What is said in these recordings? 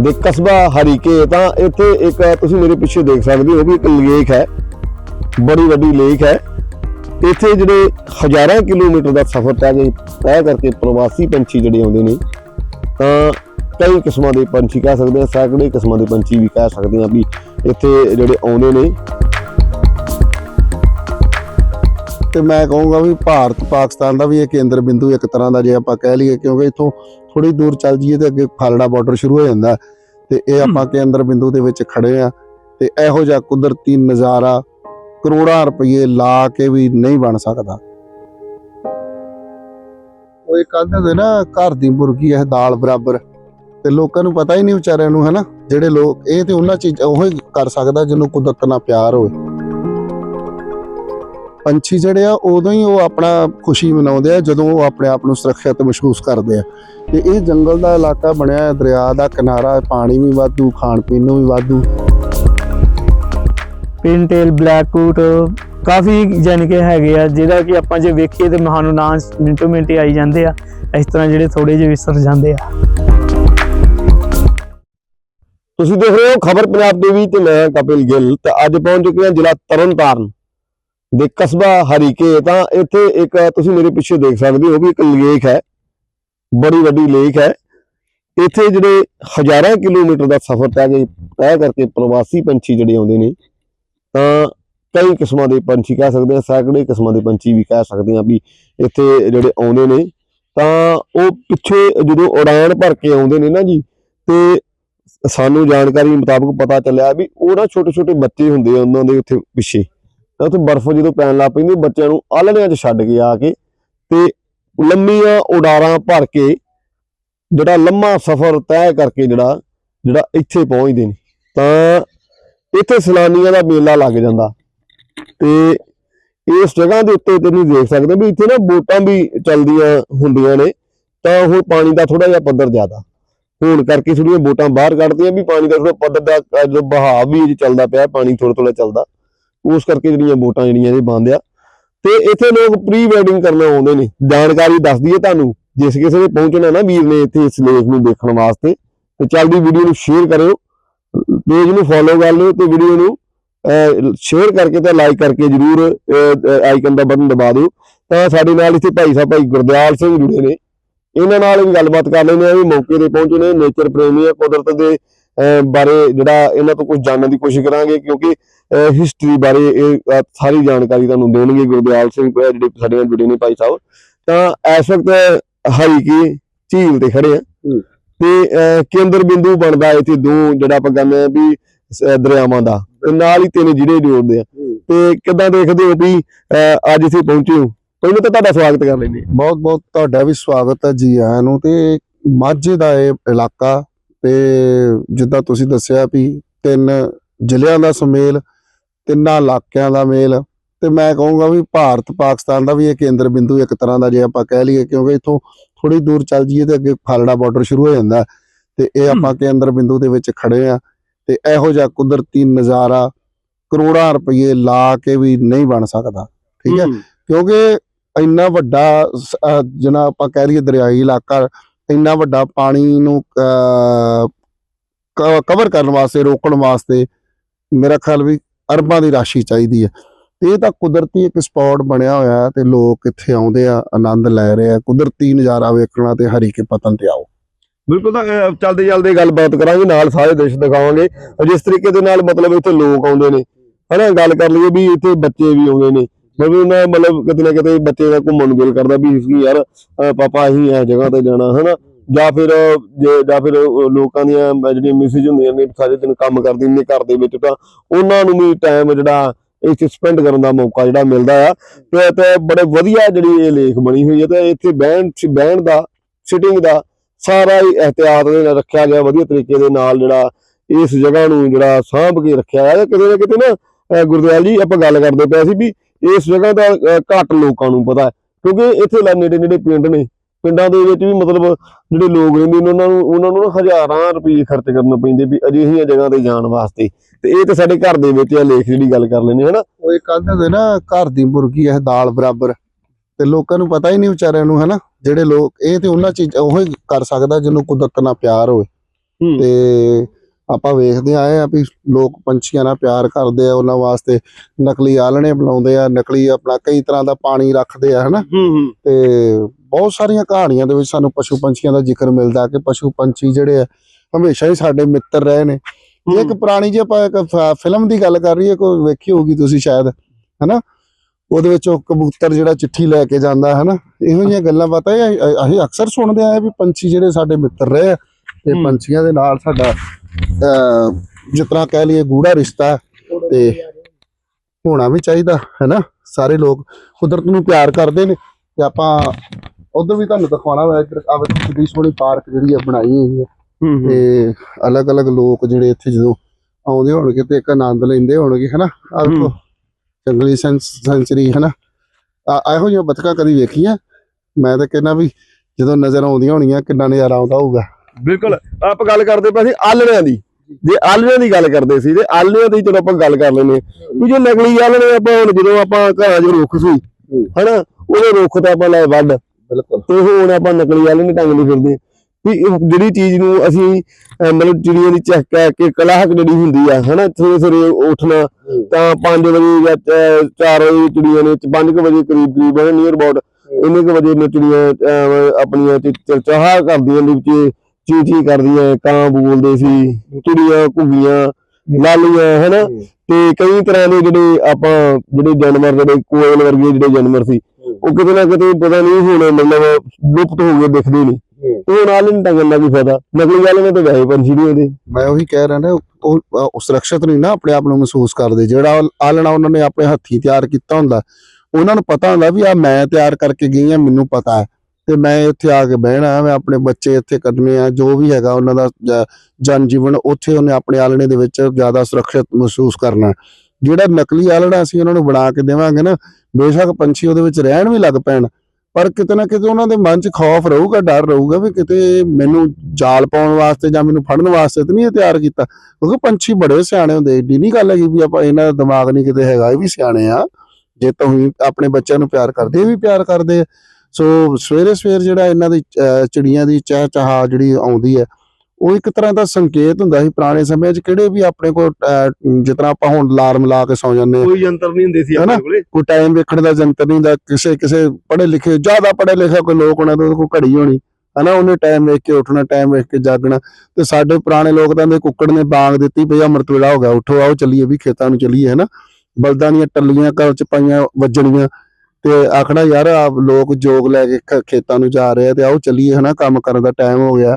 ਦੇ ਕਸਬਾ ਹਰੀਕੇ ਤਾਂ ਇੱਥੇ ਇੱਕ, ਤੁਸੀਂ ਮੇਰੇ ਪਿੱਛੇ ਦੇਖ ਸਕਦੇ ਹੋ ਵੀ ਇੱਕ ਲੇਕ ਹੈ। ਬੜੀ ਵੱਡੀ ਲੇਕ ਹੈ। ਇੱਥੇ ਜਿਹੜੇ ਹਜ਼ਾਰਾਂ ਕਿਲੋਮੀਟਰ ਦਾ ਸਫ਼ਰ ਤੈਅ ਤੈਅ ਕਰਕੇ ਪ੍ਰਵਾਸੀ ਪੰਛੀ ਜਿਹੜੇ ਆਉਂਦੇ ਨੇ, ਤਾਂ ਕਈ ਕਿਸਮਾਂ ਦੇ ਪੰਛੀ ਕਹਿ ਸਕਦੇ ਆ, ਸੈਂਕੜੇ ਕਿਸਮਾਂ ਦੇ ਪੰਛੀ ਵੀ ਕਹਿ ਸਕਦੇ ਆ ਵੀ ਇੱਥੇ ਜਿਹੜੇ ਆਉਂਦੇ ਨੇ। ਤੇ ਮੈਂ ਕਹੂੰਗਾ ਵੀ ਭਾਰਤ ਪਾਕਿਸਤਾਨ ਦਾ ਵੀ ਇਹ ਕੇਂਦਰ ਬਿੰਦੂ ਇੱਕ ਤਰ੍ਹਾਂ ਦਾ ਜੇ ਆਪਾਂ ਕਹਿ ਲਈਏ, ਕਿਉਂਕਿ ਇੱਥੋਂ ਥੋੜੀ ਦੂਰ ਚੱਲ ਜਾਈਏ ਤੇ ਅੱਗੇ ਖਾਲੜਾ ਬਾਰਡਰ ਸ਼ੁਰੂ ਹੋ ਜਾਂਦਾ। ਤੇ ਇਹ ਆਪਾਂ ਕੇਂਦਰ ਬਿੰਦੂ ਦੇ ਵਿੱਚ ਖੜੇ ਆ। ਤੇ ਇਹੋ ਜਿਹਾ ਕੁਦਰਤੀ ਨਜ਼ਾਰਾ ਕਰੋੜਾਂ ਰੁਪਏ ਲਾ ਕੇ ਵੀ ਨਹੀਂ ਬਣ ਸਕਦਾ। ਉਹ ਇਹ ਕਹਿੰਦੇ ਹੁੰਦੇ ਨਾ ਘਰ ਦੀ ਮੁਰਗੀ ਹੈ ਦਾਲ ਬਰਾਬਰ। ਤੇ ਲੋਕਾਂ ਨੂੰ ਪਤਾ ਹੀ ਨਹੀਂ ਵਿਚਾਰਿਆਂ ਨੂੰ ਹਨਾ? ਜਿਹੜੇ ਲੋਕ ਇਹ ਤੇ ਉਹਨਾਂ ਚੀਜ਼ਾਂ ਉਹ ਹੀ ਕਰ ਸਕਦਾ ਜਿਹਨੂੰ ਕੁਦਰਤ ਨਾਲ ਪਿਆਰ ਹੋਵੇ। ਪੰਛੀ ਜਿਹੜੇ ਆ ਉਦੋਂ ਹੀ ਉਹ ਆਪਣਾ ਖੁਸ਼ੀ ਮਨਾਉਂਦੇ ਆ ਜਦੋਂ ਉਹ ਆਪਣੇ ਆਪ ਨੂੰ ਸੁਰੱਖਿਅਤ ਮਹਿਸੂਸ ਕਰਦੇ ਆ। ਤੇ ਇਹ ਜੰਗਲ ਦਾ ਇਲਾਕਾ ਬਣਿਆ ਹੈ ਦਰਿਆ ਦਾ ਕਿਨਾਰਾ ਹੈ, ਪਾਣੀ ਵੀ ਵਾਧੂ ਖਾਣ ਪੀਣ ਨੂੰ ਵੀ ਵਾਧੂ। ਪਿੰਟੇਲ ਬਲੈਕ ਕੂਟ ਕਾਫੀ ਜਾਣੀ ਕਿ ਹੈਗੇ ਆ ਜਿਹੜਾ ਕਿ ਆਪਾਂ ਜੇ ਵੇਖੀਏ ਤੇ ਮਹਾਨੂੰ ਨਾਂ ਮਿੰਟੋ ਮਿੰਟ ਹੀ ਆਈ ਜਾਂਦੇ ਆ ਇਸ ਤਰ੍ਹਾਂ ਜਿਹੜੇ ਥੋੜੇ ਜਿਹੇ ਵਿਸਰ ਜਾਂਦੇ ਆ। ਤੁਸੀਂ ਦੇਖ ਰਹੇ ਹੋ ਖਬਰ ਪੰਜਾਬ ਟੀਵੀ ਤੇ ਮੈਂ ਕਪਿਲ ਗਿੱਲ ਤੇ ਅੱਜ ਪਹੁੰਚ ਚੁੱਕੇ ਹਾਂ ਜ਼ਿਲ੍ਹਾ ਤਰਨਤਾਰਨ। ਦੇ ਕਸਬਾ ਹਰੀਕੇ ਤਾਂ ਇੱਥੇ ਇੱਕ, ਤੁਸੀਂ ਮੇਰੇ ਪਿੱਛੇ ਦੇਖ ਸਕਦੇ ਹੋ ਵੀ ਇੱਕ ਲੇਕ ਹੈ, ਬੜੀ ਵੱਡੀ ਲੇਕ ਹੈ। ਇੱਥੇ ਜਿਹੜੇ ਹਜ਼ਾਰਾਂ ਕਿਲੋਮੀਟਰ ਦਾ ਸਫ਼ਰ ਤੈਅ ਕੇ ਤੈਅ ਕਰਕੇ ਪ੍ਰਵਾਸੀ ਪੰਛੀ ਜਿਹੜੇ ਆਉਂਦੇ ਨੇ, ਤਾਂ ਕਈ ਕਿਸਮਾਂ ਦੇ ਪੰਛੀ ਕਹਿ ਸਕਦੇ ਆ, ਸੈਂਕੜੇ ਕਿਸਮਾਂ ਦੇ ਪੰਛੀ ਵੀ ਕਹਿ ਸਕਦੇ ਆ ਵੀ ਇੱਥੇ ਜਿਹੜੇ ਆਉਂਦੇ ਨੇ। ਤਾਂ ਉਹ ਪਿੱਛੇ ਜਦੋਂ ਉਡਾਨ ਭਰ ਕੇ ਆਉਂਦੇ ਨੇ ਨਾ ਜੀ, ਤੇ ਸਾਨੂੰ ਜਾਣਕਾਰੀ ਮੁਤਾਬਕ ਪਤਾ ਚੱਲਿਆ ਵੀ ਉਹ ਨਾ ਛੋਟੇ ਛੋਟੇ ਬੱਚੇ ਹੁੰਦੇ ਆ ਉਹਨਾਂ ਦੇ ਉੱਥੇ ਪਿੱਛੇ। ਤਾਂ ਉੱਥੇ ਬਰਫ਼ ਜਦੋਂ ਪੈਣ ਲੱਗ ਪੈਂਦੀ, ਬੱਚਿਆਂ ਨੂੰ ਆਲਣਿਆਂ 'ਚ ਛੱਡ ਕੇ ਆ ਕੇ ਤੇ ਲੰਮੀਆਂ ਉਡਾਰਾਂ ਭਰ ਕੇ ਜਿਹੜਾ ਲੰਮਾ ਸਫ਼ਰ ਤੈਅ ਕਰਕੇ ਜਿਹੜਾ ਜਿਹੜਾ ਇੱਥੇ ਪਹੁੰਚਦੇ ਨੇ। ਤਾਂ ਇੱਥੇ ਸੈਲਾਨੀਆਂ ਦਾ ਮੇਲਾ ਲੱਗ ਜਾਂਦਾ। ਤੇ ਇਸ ਜਗ੍ਹਾ ਦੇ ਉੱਤੇ ਤੁਸੀਂ ਦੇਖ ਸਕਦੇ ਹੋ ਵੀ ਇੱਥੇ ਨਾ ਬੋਟਾਂ ਵੀ ਚੱਲਦੀਆਂ ਹੁੰਦੀਆਂ ਨੇ, ਤਾਂ ਉਹ ਪਾਣੀ ਦਾ ਥੋੜਾ ਜਿਹਾ ਪੱਧਰ ਜ਼ਿਆਦਾ। ਹੋਣ ਕਰਕੇ ਥੋੜੀਆਂ ਬੋਟਾਂ ਬਾਹਰ ਕੱਢਦੀਆਂ ਵੀ ਪਾਣੀ ਦਾ ਥੋੜਾ ਪੱਧਰ ਦਾ ਅਹ ਜੋ ਬਹਾਅ ਵੀ ਚੱਲਦਾ ਪਿਆ, ਪਾਣੀ ਥੋੜਾ ਥੋੜਾ ਚੱਲਦਾ। ਉਸ ਕਰਕੇ ਜਿਹੜੀਆਂ ਬੋਟਾਂ ਜਿਹੜੀਆਂ ਇਹ ਬੰਦ ਆ। ਤੇ ਇੱਥੇ ਲੋਕ ਪ੍ਰੀ ਵੈਡਿੰਗ ਕਰਨ ਆਉਂਦੇ ਨੇ। ਜਾਣਕਾਰੀ ਦੱਸ ਦਈਏ ਤੁਹਾਨੂੰ ਜਿਸ ਕਿਸੇ ਨੇ ਪਹੁੰਚਣਾ ਨਾ ਵੀਰ ਨੇ ਇੱਥੇ ਇਸ ਲੇਕ ਨੂੰ ਦੇਖਣ ਵਾਸਤੇ, ਤੇ ਚੱਲਦੀ ਵੀਡੀਓ ਨੂੰ ਸ਼ੇਅਰ ਕਰਿਓ ਪੇਜ ਨੂੰ ਫੋਲੋ ਕਰ ਲਿਓ ਤੇ ਵੀਡੀਓ ਨੂੰ ਸ਼ੇਅਰ ਕਰਕੇ ਤੇ ਲਾਈਕ ਕਰਕੇ ਜਰੂਰ ਆਈਕਨ ਦਾ ਬਟਨ ਦਬਾ ਦਿਓ। ਤਾਂ ਸਾਡੇ ਨਾਲ ਇੱਥੇ ਭਾਈ ਸਾਹਿਬ, ਭਾਈ ਗੁਰਦਿਆਲ ਸਿੰਘ ਜੁੜੇ ਨੇ। ਇਹਨਾਂ ਨਾਲ ਵੀ ਗੱਲਬਾਤ ਕਰ ਲੈਂਦੇ ਆ ਵੀ ਮੌਕੇ ਤੇ ਪਹੁੰਚੇ ਨੇ। ਨੇਚਰ ਪ੍ਰੇਮੀ ਆ ਕੁਦਰਤ ਦੇ ਬਾਰੇ ਜਿਹੜਾ ਇਹਨਾਂ ਤੋਂ ਕੁਝ ਜਾਣਨ ਦੀ ਕੋਸ਼ਿਸ਼ ਕਰਾਂਗੇ ਕਿਉਂਕਿ ਹਿਸਟਰੀ ਬਾਰੇ ਇਹ ਸਾਰੀ ਜਾਣਕਾਰੀ ਤੁਹਾਨੂੰ ਦੇਣਗੇ ਗੁਰਦਿਆਲ ਸਿੰਘ ਜਿਹੜੇ ਸਾਡੇ ਨਾਲ ਜੁੜੇ ਨੇ ਭਾਈ ਸਾਹਿਬ। ਤਾਂ ਇਸ ਵਕਤ ਹਰੀਕੀ ਝੀਲ ਤੇ ਖੜੇ ਆ। ਤੇ ਕੇਂਦਰ ਬਿੰਦੂ ਬਣਦਾ ਇੱਥੇ ਦੋ ਜਿਹੜਾ ਆਪਾਂ ਕਹਿੰਦੇ ਆ ਵੀ ਦਰਿਆਵਾਂ ਦਾ। ਤੇ ਨਾਲ ਹੀ ਤਿੰਨ ਜਿਹੜੇ ਜੋੜਦੇ ਆ। ਤੇ ਕਿੱਦਾਂ ਦੇਖਦੇ ਹੋ ਵੀ ਅੱਜ ਇੱਥੇ ਪਹੁੰਚੇ ਹੋ? ਪਹਿਲਾਂ ਤਾਂ ਤੁਹਾਡਾ ਸਵਾਗਤ ਕਰ ਲੈਂਦੇ। ਬਹੁਤ ਬਹੁਤ ਤੁਹਾਡਾ ਵੀ ਸਵਾਗਤ ਹੈ ਜੀ ਆਇਆਂ ਨੂੰ। ਤੇ ਮਾਝੇ ਦਾ ਇਹ ਇਲਾਕਾ ਤੇ ਜਿੱਦਾਂ ਤੁਸੀਂ ਦੱਸਿਆ ਵੀ ਤਿੰਨ ਜ਼ਿਲ੍ਹਿਆਂ ਦਾ ਸੁਮੇਲ ਤਿੰਨਾਂ ਇਲਾਕਿਆਂ ਦਾ ਮੇਲ ਤੇ ਮੈਂ ਕਹੂੰਗਾ ਵੀ ਭਾਰਤ ਪਾਕਿਸਤਾਨ ਦਾ ਵੀ ਇਹ ਕੇਂਦਰ ਬਿੰਦੂ ਇੱਕ ਤਰ੍ਹਾਂ ਦਾ ਜੇ ਆਪਾਂ ਕਹਿ ਲਈਏ ਕਿਉਂਕਿ ਇੱਥੋਂ ਥੋੜੀ ਦੂਰ ਚੱਲ ਜਾਈਏ ਤੇ ਅੱਗੇ ਖਾਲੜਾ ਬਾਰਡਰ ਸ਼ੁਰੂ ਹੋ ਜਾਂਦਾ। ਤੇ ਇਹ ਆਪਾਂ ਕੇਂਦਰ ਬਿੰਦੂ ਦੇ ਵਿੱਚ ਖੜੇ ਆ ਤੇ ਇਹੋ ਜਿਹਾ ਕੁਦਰਤੀ ਨਜ਼ਾਰਾ ਕਰੋੜਾਂ ਰੁਪਏ ਲਾ ਕੇ ਵੀ ਨਹੀਂ ਬਣ ਸਕਦਾ ਠੀਕ ਹੈ? ਕਿਉਂਕਿ ਇੰਨਾ ਵੱਡਾ ਜਿਹਨਾਂ ਆਪਾਂ ਕਹਿ ਲਈਏ ਦਰਿਆਈ ਇਲਾਕਾ ਇੰਨਾ ਵੱਡਾ ਪਾਣੀ ਨੂੰ ਕਵਰ ਕਰਨ ਵਾਸਤੇ ਰੋਕਣ ਵਾਸਤੇ ਮੇਰਾ ਖਿਆਲ ਵੀ ਅਰਬਾਂ ਦੀ ਰਾਸ਼ੀ ਚਾਹੀਦੀ ਹੈ। ਤੇ ਇਹ ਤਾਂ ਕੁਦਰਤੀ ਇੱਕ ਸਪੌਟ ਬਣਿਆ ਹੋਇਆ ਤੇ ਲੋਕ ਇੱਥੇ ਆਉਂਦੇ ਆ ਆਨੰਦ ਲੈ ਰਹੇ ਆ। ਕੁਦਰਤੀ ਨਜ਼ਾਰਾ ਵੇਖਣਾ ਤੇ ਹਰੀ ਕੇ ਪਤਨ ਤੇ ਆਓ। ਬਿਲਕੁਲ ਤਾਂ ਅਹ, ਚੱਲਦੇ ਚੱਲਦੇ ਗੱਲਬਾਤ ਕਰਾਂਗੇ ਨਾਲ ਸਾਰੇ ਦ੍ਰਿਸ਼ ਦਿਖਾਵਾਂਗੇ। ਜਿਸ ਤਰੀਕੇ ਦੇ ਨਾਲ ਮਤਲਬ ਇੱਥੇ ਲੋਕ ਆਉਂਦੇ ਨੇ ਹਨਾ ਗੱਲ ਕਰ ਲਈਏ ਵੀ ਇੱਥੇ ਬੱਚੇ ਵੀ ਆਉਂਦੇ ਨੇ। ਮਤਲਬ ਉਹਨਾਂ ਮਤਲਬ ਕਿਤੇ ਨਾ ਕਿਤੇ ਬੱਚੇ ਦਾ ਘੁੰਮਣ ਨੂੰ ਦਿਲ ਕਰਦਾ ਵੀ ਅਸੀਂ ਯਾਰ ਪਾਪਾ ਅਸੀਂ ਇਹ ਜਗ੍ਹਾ ਤੇ ਜਾਣਾ, ਹਨਾ? ਜਾਂ ਫਿਰ ਜਾਂ ਫਿਰ ਲੋਕਾਂ ਦੀਆਂ ਜਿਹੜੀਆਂ ਮੈਸੇਜ ਹੁੰਦੀਆਂ ਨੇ, ਸਾਰੇ ਦਿਨ ਕੰਮ ਕਰਦੇ ਨੇ ਘਰ ਦੇ ਵਿੱਚ, ਤਾਂ ਉਹਨਾਂ ਨੂੰ ਵੀ ਟਾਈਮ ਜਿਹੜਾ ਇੱਥੇ ਸਪੈਂਡ ਕਰਨ ਦਾ ਮੌਕਾ ਜਿਹੜਾ ਮਿਲਦਾ ਆ। ਤੇ ਤੇ ਬੜੇ ਵਧੀਆ ਜਿਹੜੀ ਇਹ ਲੇਖ ਬਣੀ ਹੋਈ ਹੈ, ਤੇ ਇੱਥੇ ਬਹਿਣ ਬਹਿਣ ਦਾ ਸਿਟਿੰਗ ਦਾ ਸਾਰਾ ਹੀ ਇhtiyਾਤ ਦੇ ਨਾਲ ਰੱਖਿਆ ਗਿਆ, ਵਧੀਆ ਤਰੀਕੇ ਦੇ ਨਾਲ ਜਿਹੜਾ ਇਸ ਜਗ੍ਹਾ ਨੂੰ ਜਿਹੜਾ ਸਾਂਭ ਕੇ ਰੱਖਿਆ ਗਿਆ। ਕਿਤੇ ਨਾ ਕਿਤੇ ਨਾ ਗੁਰਦਿਆਲ ਜੀ, ਆਪਾਂ ਗੱਲ ਕਰਦੇ ਪਏ ਸੀ ਵੀ ਇਸ ਜਗ੍ਹਾ ਦਾ ਘੱਟ ਲੋਕਾਂ ਨੂੰ ਪਤਾ ਕਿਉਂਕਿ ਇੱਥੇ ਲਾ ਨੇੜੇ ਨੇੜੇ ਪਿੰਡ ਨੇ ਪਿੰਡਾਂ ਦੇ ਵਿੱਚ ਵੀ ਮਤਲਬ ਜਿਹੜੇ ਲੋਕ ਰਹਿੰਦੇ ਨੇ ਉਹਨਾਂ ਨੂੰ ਉਹਨਾਂ ਨੂੰ ਨਾ ਹਜ਼ਾਰਾਂ ਰੁਪਏ ਖਰਚ ਕਰਨੇ ਪੈਂਦੇ ਵੀ ਅਜਿਹੀਆਂ ਜਗ੍ਹਾ ਤੇ ਜਾਣ ਵਾਸਤੇ। ਤੇ ਇਹ ਤਾਂ ਸਾਡੇ ਘਰ ਦੇ ਵਿੱਚ ਇਹ ਲੇਖ ਜਿਹੜੀ ਗੱਲ ਕਰ ਲੈਂਦੇ ਹਨਾ? ਉਹ ਇੱਕ ਕਹਿੰਦੇ ਹੁੰਦੇ ਨਾ ਘਰ ਦੀ ਮੁਰਗੀ ਹੈ ਦਾਲ ਬਰਾਬਰ। ਤੇ ਲੋਕਾਂ ਨੂੰ ਪਤਾ ਹੀ ਨਹੀਂ ਵਿਚਾਰਿਆਂ ਨੂੰ ਹਨਾ? ਜਿਹੜੇ ਲੋਕ ਇਹ ਤੇ ਉਹਨਾਂ ਚੀਜ਼ ਉਹ ਹੀ ਕਰ ਸਕਦਾ ਜਿਹਨੂੰ ਕੁਦਰਤ ਨਾਲ ਪਿਆਰ ਹੋਵੇ। ਤੇ ਆਪਾਂ ਵੇਖਦੇ ਆਏ ਆ ਵੀ ਲੋਕ ਪੰਛੀਆਂ ਨਾਲ ਪਿਆਰ ਕਰਦੇ ਆ ਉਹਨਾਂ ਵਾਸਤੇ ਨਕਲੀ ਆਲਣੇ ਬਣਾਉਂਦੇ ਆ ਨਕਲੀ ਆਪਣਾ ਕਈ ਤਰ੍ਹਾਂ ਦਾ ਪਾਣੀ ਰੱਖਦੇ ਆ ਹਨਾ? ਤੇ ਬਹੁਤ ਸਾਰੀਆਂ ਕਹਾਣੀਆਂ ਦੇ ਵਿੱਚ ਸਾਨੂੰ ਪਸ਼ੂ ਪੰਛੀਆਂ ਦਾ ਜ਼ਿਕਰ ਮਿਲਦਾ ਕਿ ਪਸ਼ੂ ਪੰਛੀ ਜਿਹੜੇ ਆ ਹਮੇਸ਼ਾ ਹੀ ਸਾਡੇ ਮਿੱਤਰ ਰਹੇ ਨੇ। ਇਹ ਇੱਕ ਪੁਰਾਣੀ ਜਿਹੀ ਆਪਾਂ ਇੱਕ ਫਿਲਮ ਦੀ ਗੱਲ ਕਰ ਰਹੀ ਹੈ ਕੋਈ ਵੇਖੀ ਹੋਊਗੀ ਤੁਸੀਂ ਸ਼ਾਇਦ ਹਨਾ? ਉਹਦੇ ਵਿੱਚ ਉਹ ਕਬੂਤਰ ਜਿਹੜਾ ਚਿੱਠੀ ਲੈ ਕੇ ਜਾਂਦਾ ਹਨਾ? ਇਹੋ ਜਿਹੀਆਂ ਗੱਲਾਂ ਪਤਾ ਹੈ ਅਸੀਂ ਅਕਸਰ ਸੁਣਦੇ ਆਏ ਵੀ ਪੰਛੀ ਜਿਹੜੇ ਸਾਡੇ ਮਿੱਤਰ ਰਹੇ ਆ। ਤੇ ਹੂੰ। ਪੰਛੀਆਂ ਦੇ ਨਾਲ ਸਾਡਾ ਜਿਸ ਤਰ੍ਹਾਂ ਕਹਿ ਲਈਏ ਗੂੜਾ ਰਿਸ਼ਤਾ ਹੈ ਤੇ ਹੋਣਾ ਵੀ ਚਾਹੀਦਾ ਹੈਨਾ? ਸਾਰੇ ਲੋਕ ਕੁਦਰਤ ਨੂੰ ਪਿਆਰ ਕਰਦੇ ਨੇ ਤੇ ਆਪਾਂ ਉਧਰ ਵੀ ਤੁਹਾਨੂੰ ਦਿਖਾਉਣਾ ਵਾ ਇੱਧਰ ਆਵੇ ਕਿੰਨੀ ਸੋਹਣੀ ਪਾਰਕ ਜਿਹੜੀ ਆ ਬਣਾਈ ਹੋਈ ਹੈ ਹੂੰ ਹੂੰ। ਤੇ ਅਲੱਗ-ਅਲੱਗ ਲੋਕ ਜਿਹੜੇ ਇੱਥੇ ਜਦੋਂ ਆਉਂਦੇ ਹੋਣਗੇ ਤੇ ਇੱਕ ਆਨੰਦ ਲੈਂਦੇ ਹੋਣਗੇ ਹਨਾ? ਆਹ ਦੇਖੋ ਹੂੰ। ਜੰਗਲੀ ਸੈਂਚਰੀ ਹਨਾ? ਆ ਇਹੋ ਜਿਹੀਆਂ ਬਤਕਾਂ ਕਦੀ ਵੇਖੀਆਂ? ਮੈਂ ਤਾਂ ਕਹਿੰਦਾ ਵੀ ਜਦੋਂ ਨਜ਼ਰ ਆਉਂਦੀਆਂ ਹੋਣੀਆਂ ਕਿੰਨਾ ਨਜ਼ਾਰਾ ਆਉਂਦਾ ਹੋਊਗਾ। ਬਿਲਕੁਲ ਆਪਾਂ ਗੱਲ ਕਰਦੇ ਪਏ ਸੀ ਆਲਣਿਆਂ ਦੀ। ਜੇ ਆਲਣਿਆਂ ਦੀ ਗੱਲ ਕਰਦੇ ਸੀ ਤੇ ਆਲਣਿਆਂ ਦੀ ਚਲੋ ਆਪਾਂ ਗੱਲ ਕਰ ਲੈਨੇ ਵੀ ਜੇ ਨਕਲੀ ਆਲਣੇ ਆਪਾਂ ਹੁਣ ਜਦੋਂ ਆਪਾਂ ਘਰਾਂ 'ਚ ਰੁੱਖ ਸੀ ਹਨਾ ਉਹਦੇ ਰੁੱਖ ਤਾਂ ਆਪਾਂ ਲੈ ਵੱਢ। ਬਿਲਕੁਲ। ਤੇ ਹੁਣ ਆਪਾਂ ਨਕਲੀ ਆਲਣੇ ਟੰਗ ਲਈ ਫਿਰਦੇ ਵੀ ਜਿਹੜੀ ਚੀਜ਼ ਨੂੰ ਅਸੀਂ ਮਤਲਬ ਚਿੜੀਆਂ ਦੀ ਚਹਿਕ ਕਹਿ ਕੇ ਕਲਾਹਕ ਜਿਹੜੀ ਹੁੰਦੀ ਆ ਹਨਾ ਸਵੇਰੇ ਸਵੇਰੇ ਉੱਠਣਾ ਤਾਂ 5 ਵਜੇ ਜਾਂ 4 ਵਜੇ ਚਿੜੀਆਂ ਨੇ 5 ਵਜੇ ਕਰੀਬ ਕਰੀਬ ਨੀਅਰ ਅਬਾਊਟ ਇੰਨੇ ਕੁ ਵਜੇ ਨੇ ਚਿੜੀਆਂ ਅਹ, ਆਪਣੀਆਂ ਚਰਚਾਹਾ ਕਰਦੀਆਂ ਦੇ ਵਿੱਚ ਚੀ ਚੀ ਕਰਦੀਆਂ ਕਾਂ ਬੋਲਦੇ ਸੀ ਚਿੜੀਆਂ ਘੁੱਗੀਆਂ ਲਾਲੀਆਂ ਹਨਾ? ਤੇ ਕਈ ਤਰ੍ਹਾਂ ਦੇ ਜਿਹੜੇ ਆਪਾਂ ਜਿਹੜੇ ਜਾਨਵਰ ਜਿਹੜੇ ਕੋਇਲ ਵਰਗੇ ਜਿਹੜੇ ਜਾਨਵਰ ਸੀ ਉਹ ਕਿਤੇ ਨਾ ਕਿਤੇ ਪਤਾ ਨਹੀਂ ਹੁਣ ਮਤਲਬ ਲੁਪਤ ਹੋ ਗਏ ਦਿਖਦੇ ਨਹੀਂ। ਤੇ ਹੁਣ ਆਲਣ ਟੰਗਣ ਦਾ ਕੀ ਫਾਇਦਾ। ਨਕਲੀ ਆਲਣੇ ਤਾਂ ਵੈਸੇ ਪੰਛੀ ਨਹੀਂ ਹੁੰਦੇ। ਮੈਂ ਉਹੀ ਕਹਿ ਰਿਹਾ ਨਾ ਉਹ ਉਹ ਸੁਰੱਖਿਅਤ ਨਹੀਂ ਨਾ ਆਪਣੇ ਆਪ ਨੂੰ ਮਹਿਸੂਸ ਕਰਦੇ। ਜਿਹੜਾ ਉਹ ਆਲਣਾ ਉਹਨਾਂ ਨੇ ਆਪਣੇ ਹੱਥੀਂ ਤਿਆਰ ਕੀਤਾ ਹੁੰਦਾ ਉਹਨਾਂ ਨੂੰ ਪਤਾ ਹੁੰਦਾ ਵੀ ਆ ਮੈਂ ਤਿਆਰ ਕਰਕੇ ਗਈ ਆ ਮੈਨੂੰ ਪਤਾ ਹੈ। ਤੇ ਮੈਂ ਇੱਥੇ ਆ ਕੇ ਬਹਿਣਾ, ਮੈਂ ਆਪਣੇ ਬੱਚੇ ਇੱਥੇ ਕੱਢਣੇ ਆ, ਜੋ ਵੀ ਹੈਗਾ ਉਹਨਾਂ ਦਾ ਜ- ਜਨ ਜੀਵਨ ਉੱਥੇ ਉਹਨੇ ਆਪਣੇ ਆਲਣੇ ਦੇ ਵਿੱਚ ਜ਼ਿਆਦਾ ਸੁਰੱਖਿਅਤ ਮਹਿਸੂਸ ਕਰਨਾ। ਜਿਹੜਾ ਨਕਲੀ ਆਲਣਾ ਅਸੀਂ ਉਹਨਾਂ ਨੂੰ ਬਣਾ ਕੇ ਦੇਵਾਂਗੇ ਨਾ, ਬੇਸ਼ੱਕ ਪੰਛੀ ਉਹਦੇ ਵਿੱਚ ਰਹਿਣ ਵੀ ਲੱਗ ਪੈਣ, ਪਰ ਕਿਤੇ ਨਾ ਕਿਤੇ ਉਹਨਾਂ ਦੇ ਮਨ 'ਚ ਖੌਫ ਰਹੂਗਾ, ਡਰ ਰਹੂਗਾ ਵੀ ਕਿਤੇ ਮੈਨੂੰ ਜਾਲ ਪਾਉਣ ਵਾਸਤੇ ਜਾਂ ਮੈਨੂੰ ਫੜਨ ਵਾਸਤੇ ਤਾਂ ਨਹੀਂ ਇਹ ਤਿਆਰ ਕੀਤਾ। ਕਿਉਂਕਿ ਪੰਛੀ ਬੜੇ ਸਿਆਣੇ ਹੁੰਦੇ, ਏਡੀ ਨਹੀਂ ਗੱਲ ਹੈਗੀ ਵੀ ਆਪਾਂ ਇਹਨਾਂ ਦਾ ਦਿਮਾਗ ਨਹੀਂ ਕਿਤੇ ਹੈਗਾ, ਇਹ ਵੀ ਸਿਆਣੇ ਆ। ਜੇ ਤੁਸੀਂ ਆਪਣੇ ਬੱਚਿਆਂ ਨੂੰ ਪਿਆਰ ਕਰਦੇ ਵੀ ਪਿਆਰ ਕਰਦੇ ਆ। ਸੋ ਸਵੇਰੇ ਸਵੇਰ ਜਿਹੜਾ ਇਹਨਾਂ ਦੀ ਚਿੜੀਆਂ ਦੀ ਚਹਿ ਚਹਾ ਜਿਹੜੀ ਆਉਂਦੀ ਹੈ ਉਹ ਇੱਕ ਤਰ੍ਹਾਂ ਦਾ ਸੰਕੇਤ ਹੁੰਦਾ ਸੀ ਪੁਰਾਣੇ ਸਮੇਂ 'ਚ ਕਿਹੜੇ ਵੀ ਆਪਣੇ ਕੋਲ ਤਰ੍ਹਾਂ ਆਪਾਂ ਹੁਣ ਅਲਾਰਮ ਲਾ ਕੇ ਸੌ ਜਾਂਦੇ ਕੋਈ ਯੰਤਰ ਨਹੀਂ ਹੁੰਦੇ ਸੀ? ਆਪਣੇ ਕੋਲੇ। ਕੋਈ ਟਾਈਮ ਵੇਖਣ ਦਾ ਜੰਤਰ ਨਹੀਂ ਹੁੰਦਾ ਕਿਸੇ ਕਿਸੇ ਪੜ੍ਹੇ ਲਿਖੇ ਜ਼ਿਆਦਾ ਪੜ੍ਹੇ ਲਿਖੇ ਕੋਈ ਲੋਕ ਹੋਣਾ ਤਾਂ ਕੋਲ ਘੜੀ ਹੋਣੀ। ਹਨਾ? ਉਹਨੇ ਟਾਈਮ ਵੇਖ ਕੇ ਉੱਠਣਾ ਟਾਈਮ ਵੇਖ ਕੇ ਜਾਗਣਾ। ਤੇ ਸਾਡੇ ਪੁਰਾਣੇ ਲੋਕ ਤਾਂ ਦੇ ਕੁੱਕੜ ਨੇ ਬਾਗ ਦਿੱਤੀ ਭਈ ਅੰਮ੍ਰਿਤ ਵੇਲਾ ਹੋ ਗਿਆ ਉੱਠੋ ਆਓ ਚੱਲੀਏ ਵੀ ਖੇਤਾਂ ਨੂੰ ਚੱਲੀਏ ਹਨਾ? ਬਲਦਾਂ ਦੀਆਂ ਟੱਲੀਆਂ ਘਰ ਚ ਪਾਈਆਂ ਵੱਜਣੀਆਂ। ਤੇ ਆਖਣਾ ਯਾਰ ਆ ਲੋਕ ਜੋਗ ਲੈ ਕੇ ਖੇਤਾਂ ਨੂੰ ਜਾ ਰਹੇ ਆ ਤੇ ਆਓ ਚੱਲੀਏ ਹਨਾ ਕੰਮ ਕਰਨ ਦਾ ਟਾਈਮ ਹੋ ਗਿਆ।